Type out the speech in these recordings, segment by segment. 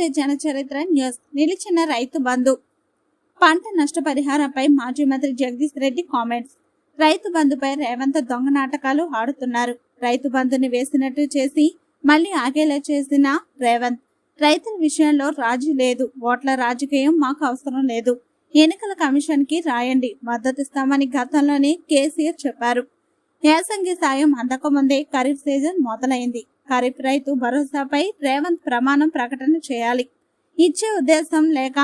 To జనచరిత్ర news. నిలిచిన రైతు బంధు. పంట నష్టపరిహారంపై మాజీ మంత్రి జగదీష్ రెడ్డి కామెంట్స్. రైతు బంధుపై రేవంత్ దొంగ నాటకాలు ఆడుతున్నారు. రైతు బంధుని వేసినట్టు చేసి మళ్ళీ ఆగేలా చేసిన రేవంత్. రైతుల విషయంలో రాజీ లేదు. ఓట్ల రాజకీయం మాకు అవసరం లేదు. ఎన్నికల కమిషన్కి రాయండి మద్దతిస్తామని గతంలోనే కేసీఆర్ చెప్పారు. యాసంగి సాయం అందకముందే ఖరీఫ్ సీజన్ మొదలైంది. ఖరీఫ్ రైతు భరోసాపై రేవంత్ ప్రమాణం ప్రకటన చేయాలి. ఇచ్చే ఉద్దేశం లేక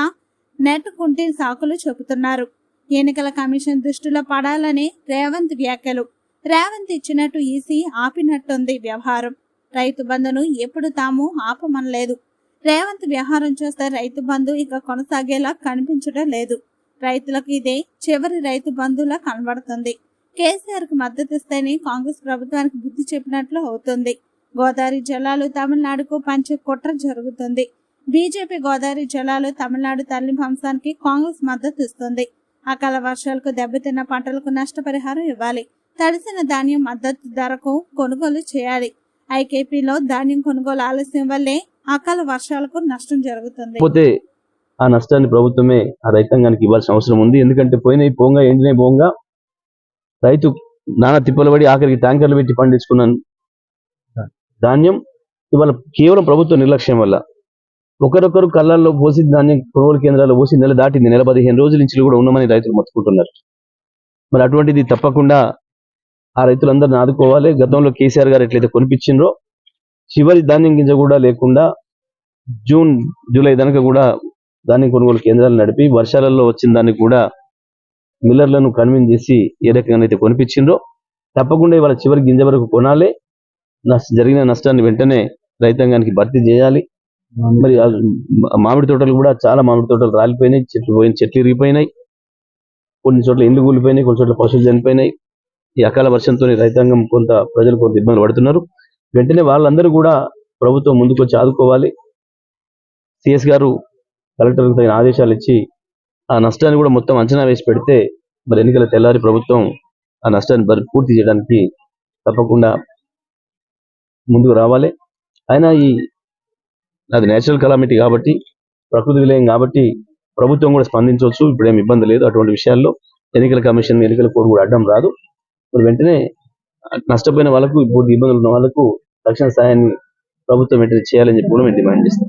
నెట్టుకుంటే సాకులు చెబుతున్నారు. ఎన్నికల కమిషన్ దృష్టిలో పడాలని రేవంత్ వ్యాఖ్యలు. రేవంత్ ఇచ్చినట్టు ఈసీ ఆపినట్టుంది వ్యవహారం. రైతు బంధును ఎప్పుడు తాము ఆపమనలేదు. రేవంత్ వ్యవహారం చూస్తే రైతు బంధు ఇక కొనసాగేలా కనిపించడం లేదు. రైతులకు ఇదే చివరి రైతు బంధులా కనబడుతుంది. కేసీఆర్కు మద్దతిస్తేనే కాంగ్రెస్ ప్రభుత్వానికి బుద్ధి చెప్పినట్లు అవుతుంది. గోదావరి జలాలు తమిళనాడుకు పంచే కుట్ర జరుగుతుంది. బీజేపీ గోదావరి జలాలు తమిళనాడు తల్లి వంశానికి కాంగ్రెస్ మద్దతు ఇస్తుంది. అకాల వర్షాలకు దెబ్బతిన్న పంటలకు నష్టపరిహారం ఇవ్వాలి. తడిసిన ధాన్యం మద్దతు ధరకు కొనుగోలు చేయాలి. ఐకేపీలో ధాన్యం కొనుగోలు ఆలస్యం వల్లే అకాల వర్షాలకు నష్టం జరుగుతుంది. పోతే ఆ నష్టాన్ని ప్రభుత్వమే ఆ రైతాంగానికి ఇవ్వాల్సిన అవసరం ఉంది. ఎందుకంటే పోయినాయి పోంగా ఎండినాయి పోంగా రైతు నానా తిప్పలు పడి ఆఖరికి ట్యాంకర్లు పెట్టి పండించుకున్నాను. ధాన్యం ఇవాళ కేవలం ప్రభుత్వ నిర్లక్ష్యం వల్ల. ఒకరొకరు కళ్ళల్లో పోసి ధాన్యం కొనుగోలు కేంద్రాల్లో పోసి నెల దాటింది. నెల పదిహేను రోజుల నుంచి కూడా ఉన్నామని రైతులు మొత్తుకుంటున్నారు. మరి అటువంటిది తప్పకుండా ఆ రైతులందరిని ఆదుకోవాలి. గతంలో కేసీఆర్ గారు ఎట్లయితే కొనిపించిండ్రో చివరి ధాన్యం గింజ కూడా లేకుండా జూన్ జూలై దానికి కూడా ధాన్యం కొనుగోలు కేంద్రాలు నడిపి వర్షాలలో వచ్చిన దాన్ని కూడా మిల్లర్లను కన్విన్స్ చేసి ఏ రకంగా అయితే కొనిపించిండ్రో తప్పకుండా ఇవాళ చివరి గింజ వరకు కొనాలి. జరిగిన నష్టాన్ని వెంటనే రైతాంగానికి భర్తీ చేయాలి. మరి మామిడి తోటలు కూడా చాలా మామిడి తోటలు రాలిపోయినాయి చెట్లు పోయిన చెట్లు ఇరిగిపోయినాయి. కొన్ని చోట్ల ఇండ్లు కూలిపోయినాయి కొన్ని చోట్ల పశువులు చనిపోయినాయి. ఈ అకాల వర్షంతో రైతాంగం కొంత ప్రజలు కొంత ఇబ్బందులు పడుతున్నారు. వెంటనే వాళ్ళందరూ కూడా ప్రభుత్వం ముందుకు వచ్చి ఆదుకోవాలి. సిఎస్ గారు కలెక్టర్కి తగిన ఆదేశాలు ఇచ్చి ఆ నష్టాన్ని కూడా మొత్తం అంచనా వేసి పెడితే మరి ఎన్నికల తెల్లారి ప్రభుత్వం ఆ నష్టాన్ని పూర్తి చేయడానికి తప్పకుండా ముందుకు రావాలి. అయినా ఈ అది నేచురల్ కలామిటీ కాబట్టి ప్రకృతి విలయం కాబట్టి ప్రభుత్వం కూడా స్పందించవచ్చు. ఇప్పుడు ఏమి ఇబ్బంది లేదు అటువంటి విషయాల్లో. ఎన్నికల కమిషన్ ఎన్నికల కోడ్ కూడా అడ్డం రాదు. మరి వెంటనే నష్టపోయిన వాళ్ళకు పూర్తి ఇబ్బందులు ఉన్న వాళ్ళకు రక్షణ సాయాన్ని ప్రభుత్వం వెంటనే చేయాలని చెప్పి కూడా మేము డిమాండ్ చేస్తాం.